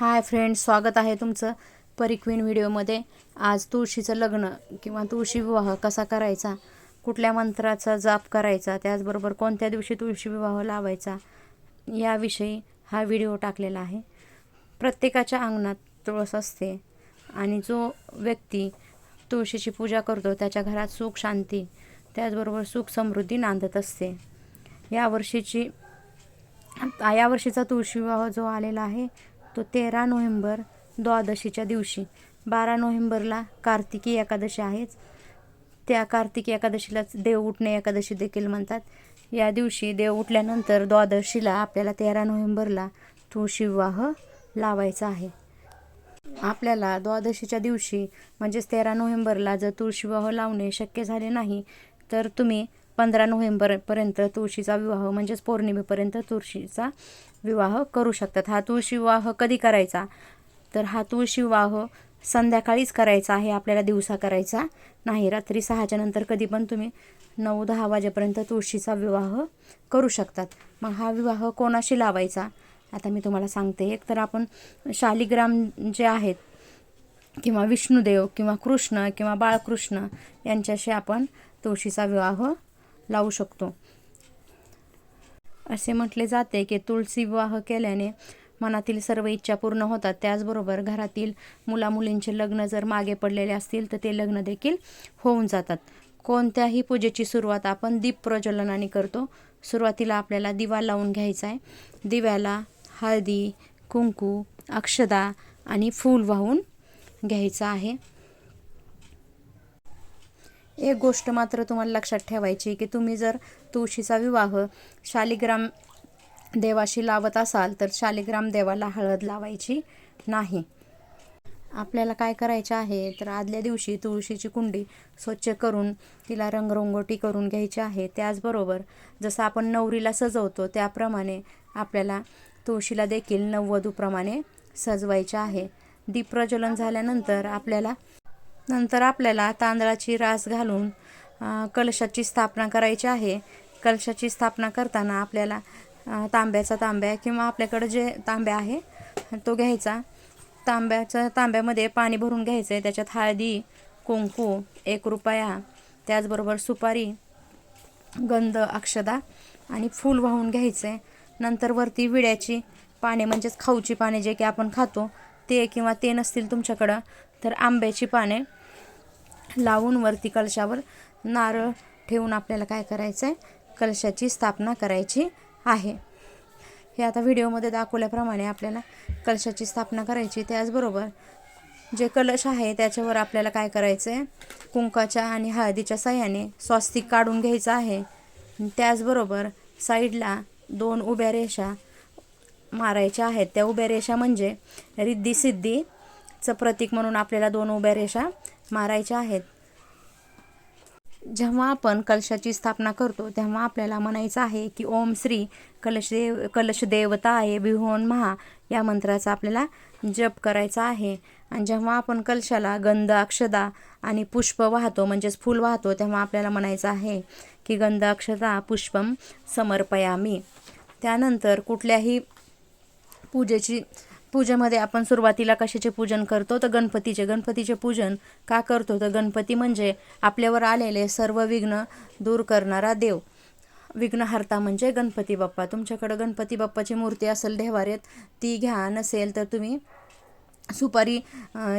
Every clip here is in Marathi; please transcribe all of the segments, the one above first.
हाय फ्रेंड्स स्वागत आहे तुमचं परिक्वीन व्हिडिओमध्ये. आज तुळशीचं लग्न किंवा तुळशी विवाह कसा करायचा कुठल्या मंत्राचा जाप करायचा त्याचबरोबर कोणत्या दिवशी तुळशी विवाह लावायचा याविषयी हा व्हिडिओ टाकलेला आहे. प्रत्येकाच्या अंगणात तुळस असते आणि जो व्यक्ती तुळशीची पूजा करतो त्याच्या घरात सुख शांती त्याचबरोबर सुख समृद्धी नांदत असते. यावर्षीची यावर्षीचा तुळशी विवाह जो आलेला आहे तो तेरा नोव्हेंबर द्वादशीच्या दिवशी. बारा नोव्हेंबरला कार्तिकी एकादशी आहेच. त्या कार्तिकी एकादशीलाच देव उठणे एकादशी देखील म्हणतात. या दिवशी देव उठल्यानंतर द्वादशीला आपल्याला तेरा नोव्हेंबरला तुळशी विवाह लावायचा आहे. आपल्याला द्वादशीच्या दिवशी म्हणजेच तेरा नोव्हेंबरला जर तुळशी विवाह लावणे शक्य झाले नाही तर तुम्ही पंधरा नोव्हेंबरपर्यंत तुळशीचा विवाह म्हणजेच पौर्णिमेपर्यंत तुळशीचा विवाह करू शकतात. हा तुळशी विवाह कधी करायचा? तर हा तुळशी विवाह संध्याकाळीच करायचा आहे आपल्याला दिवसा करायचा नाही. रात्री सहाच्या नंतर कधी पण तुम्ही नऊ दहा वाजेपर्यंत तुळशीचा विवाह करू शकतात. मग हा विवाह कोणाशी लावायचा? आता मी तुम्हाला सांगते. एक तर आपण शालिग्राम जे आहेत किंवा विष्णुदेव किंवा कृष्ण किंवा बाळकृष्ण यांच्याशी आपण तुळशीचा विवाह लावू शकतो. असे म्हटले जाते की तुळसी विवाह केल्याने मनातील सर्व इच्छा पूर्ण होतात. त्याचबरोबर घरातील मुलामुलींचे लग्न जर मागे पडलेले असतील तर ते लग्न देखील होऊन जातात. कोणत्याही पूजेची सुरुवात आपण दीप प्रज्वलनाने करतो. सुरुवातीला आपल्याला दिवा लावून घ्यायचा आहे. दिव्याला हळदी कुंकू अक्षदा आणि फूल वाहून घ्यायचं आहे. एक गोष्ट मात्र तुम्हाला लक्षात ठेवायची की तुम्ही जर तुळशीचा विवाह शालिग्राम देवाशी लावत असाल तर शालिग्राम देवाला हळद लावायची नाही. आपल्याला काय करायचं आहे? तर आदल्या दिवशी तुळशीची कुंडी स्वच्छ करून तिला रंगरंगोटी करून घ्यायची आहे. त्याचबरोबर जसं आपण नवरीला सजवतो त्याप्रमाणे आपल्याला तुळशीला देखील नववधूप्रमाणे सजवायचे आहे. दीप प्रज्वलन झाल्यानंतर आपल्याला नंतर आपल्याला तांदळाची रास घालून कलशाची स्थापना करायची आहे. कलशाची स्थापना करताना आपल्याला तांब्याचा तांब्या किंवा आपल्याकडं जे तांब्या आहे तो घ्यायचा. तांब्याच्या तांब्यामध्ये पाणी भरून घ्यायचं आहे त्याच्यात हळदी कुंकू एक रुपया त्याचबरोबर सुपारी गंध अक्षदा आणि फूल वाहून घ्यायचं आहे नंतर वरती विड्याची पाने म्हणजेच खाऊची पाने जे की आपण खातो ते किंवा ते नसतील तुमच्याकडं तर आंब्याची पाने लावून वरती कलशावर नारळ ठेवून आपल्याला काय करायचं आहे कलशाची स्थापना करायची आहे. हे आता व्हिडिओमध्ये दाखवल्याप्रमाणे आपल्याला कलशाची स्थापना करायची. त्याचबरोबर जे कलश आहे त्याच्यावर आपल्याला काय करायचं आहे कुंकाच्या आणि हळदीच्या साह्याने स्वास्तिक काढून घ्यायचं आहे. त्याचबरोबर साईडला दोन उभ्या रेषा मारायच्या आहेत. त्या उभ्या रेषा म्हणजे रिद्धी सिद्धीचं प्रतीक म्हणून आपल्याला दोन उभ्या रेषा मारायच्या आहेत. जेव्हा आपण कलशाची स्थापना करतो तेव्हा आपल्याला म्हणायचं आहे की ओम श्री कलशदेव कलशदेवता आहे विहोन महा या मंत्राचा आपल्याला जप करायचा आहे. आणि जेव्हा आपण कलशाला गंध अक्षदा आणि पुष्प वाहतो म्हणजेच फूल वाहतो तेव्हा आपल्याला म्हणायचं आहे की गंध अक्षदा पुष्पम समर्पयामी. त्यानंतर कुठल्याही पूजेची पूजेमध्ये आपण सुरुवातीला कशाचे पूजन करतो? तर गणपतीचे. गणपतीचे पूजन का करतो? तर गणपती म्हणजे आपल्यावर आलेले सर्व विघ्न दूर करणारा देव. विघ्नहर्ता म्हणजे गणपती बाप्पा. तुमच्याकडं गणपती बाप्पाची मूर्ती असेल देवारेत ती घ्या. नसेल तर तुम्ही सुपारी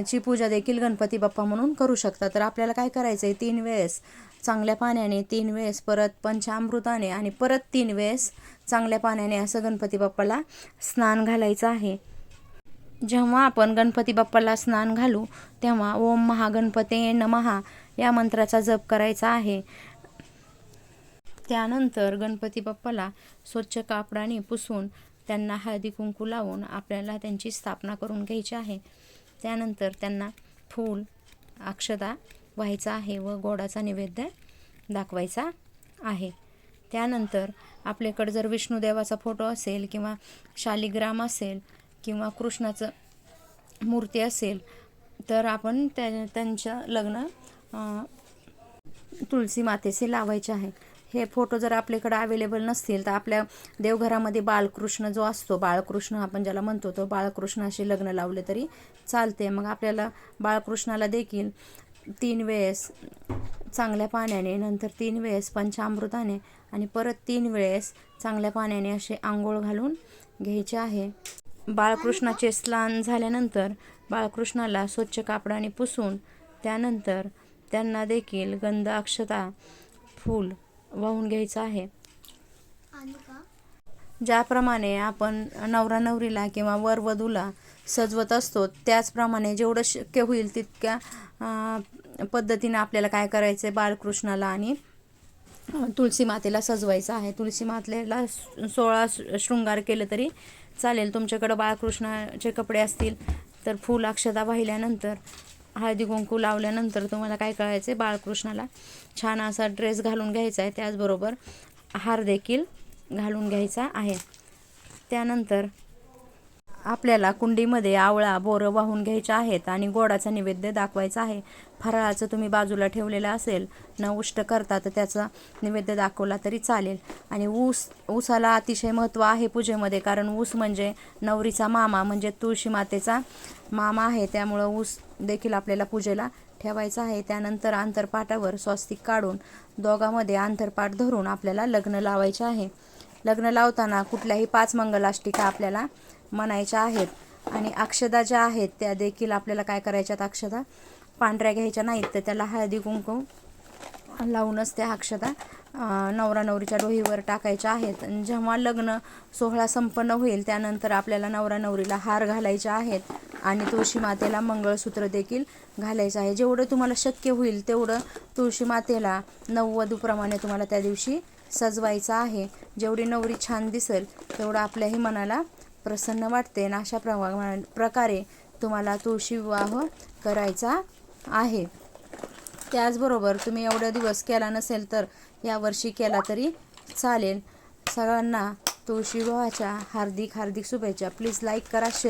ची पूजा देखील गणपती बाप्पा म्हणून करू शकता. तर आपल्याला काय करायचं आहे तीन वेळेस चांगल्या पाण्याने तीन वेळेस परत पंचामृताने आणि परत तीन वेळेस चांगल्या पाण्याने असं गणपती बाप्पाला स्नान घालायचं आहे. जेव्हा आपण गणपती बाप्पाला स्नान घालू तेव्हा ओम महागणपते नमहा या मंत्राचा जप करायचा आहे. त्यानंतर गणपती बाप्पाला स्वच्छ कापडाने पुसून त्यांना हळदी कुंकू लावून आपल्याला त्यांची स्थापना करून घ्यायची आहे. त्यानंतर त्यांना फूल अक्षदा व्हायचा आहे व गोडाचा नैवेद्य दाखवायचा आहे. त्यानंतर आपल्याकडे जर विष्णुदेवाचा फोटो असेल किंवा शालिग्राम असेल किंवा कृष्णाचं मूर्ती असेल तर आपण त्या त्यांच्या लग्न तुलसी तुळशी मातेचे लावायचे आहे. हे फोटो जर आपल्याकडे अवेलेबल नसतील तर आपल्या देवघरामध्ये बाळकृष्ण जो असतो बाळकृष्ण आपण ज्याला म्हणतो तो बाळकृष्णाशी लग्न लावले तरी चालते मग आपल्याला बाळकृष्णाला देखील तीन वेळेस चांगल्या पाण्याने नंतर तीन वेळेस पंचामृताने आणि परत तीन वेळेस चांगल्या पाण्याने असे आंघोळ घालून घ्यायचे आहे. बाळकृष्णाचे स्नान झाल्यानंतर बाळकृष्णाला स्वच्छ कापडाने पुसून त्यानंतर त्यांना देखील गंध अक्षता फूल वाहून घ्यायचं आहे. ज्याप्रमाणे आपण नवरा नवरीला किंवा वर वधूला सजवत असतो त्याचप्रमाणे जेवढं शक्य होईल तितक्या पद्धतीने आपल्याला काय करायचं आहे बाळकृष्णाला आणि तुळशी मातेला सजवायचं आहे. तुळशी मातेला सोळा शृंगार केलं तरी चालेल तुमच्याकडं बाळकृष्णाचे कपडे असतील तर फूल अक्षता वाहिल्यानंतर हळदी कुंकू लावल्यानंतर तुम्हाला काय कळायचं आहे बाळकृष्णाला? छान असा ड्रेस घालून घ्यायचा आहे त्याचबरोबर हार देखील घालून घ्यायचा आहे. त्यानंतर आपल्याला कुंडीमध्ये आवळा बोरं वाहून घ्यायच्या आहेत आणि गोडाचा नैवेद्य दाखवायचा आहे. फराळाचं तुम्ही बाजूला ठेवलेलं असेल न उष्ट करता तर त्याचा नैवेद्य दाखवला तरी चालेल. आणि ऊस ऊसाला अतिशय महत्त्व आहे पूजेमध्ये कारण ऊस म्हणजे नवरीचा मामा म्हणजे तुळशी मातेचा मामा आहे. त्यामुळं ऊस देखील आपल्याला पूजेला ठेवायचा आहे. त्यानंतर आंतरपाटावर स्वस्तिक काढून दोघांमध्ये आंतरपाट धरून आपल्याला लग्न लावायचे आहे. लग्न लावताना कुठल्याही पाच मंगलाष्टिका आपल्याला म्हणायच्या आहेत. आणि अक्षदा ज्या आहेत त्या देखील आपल्याला काय करायच्यात अक्षदा? पांढऱ्या घ्यायच्या नाहीत तर त्याला हळदी कुंकू लावूनच त्या अक्षदा नवरा नवरीच्या डोहीवर टाकायच्या आहेत. आणि जेव्हा लग्न सोहळा संपन्न होईल त्यानंतर आपल्याला नवरा नवरीला हार घालायचे आहेत आणि तुळशी मातेला मंगळसूत्र देखील घालायचं आहे. जेवढं तुम्हाला शक्य होईल तेवढं तुळशी मातेला नववधूप्रमाणे तुम्हाला त्या दिवशी सजवायचं आहे. जेवढी नवरी छान दिसेल तेवढं आपल्याही मनाला प्रसन्न वाटते आणि अशा प्रमा प्रकारे तुम्हाला तुळशी विवाह करायचा आहे. त्याचबरोबर तुम्ही एवढा दिवस केला नसेल तर यावर्षी केला तरी चालेल. सगळ्यांना तुळशी विवाहाच्या हार्दिक हार्दिक शुभेच्छा. प्लीज लाईक करा शेअर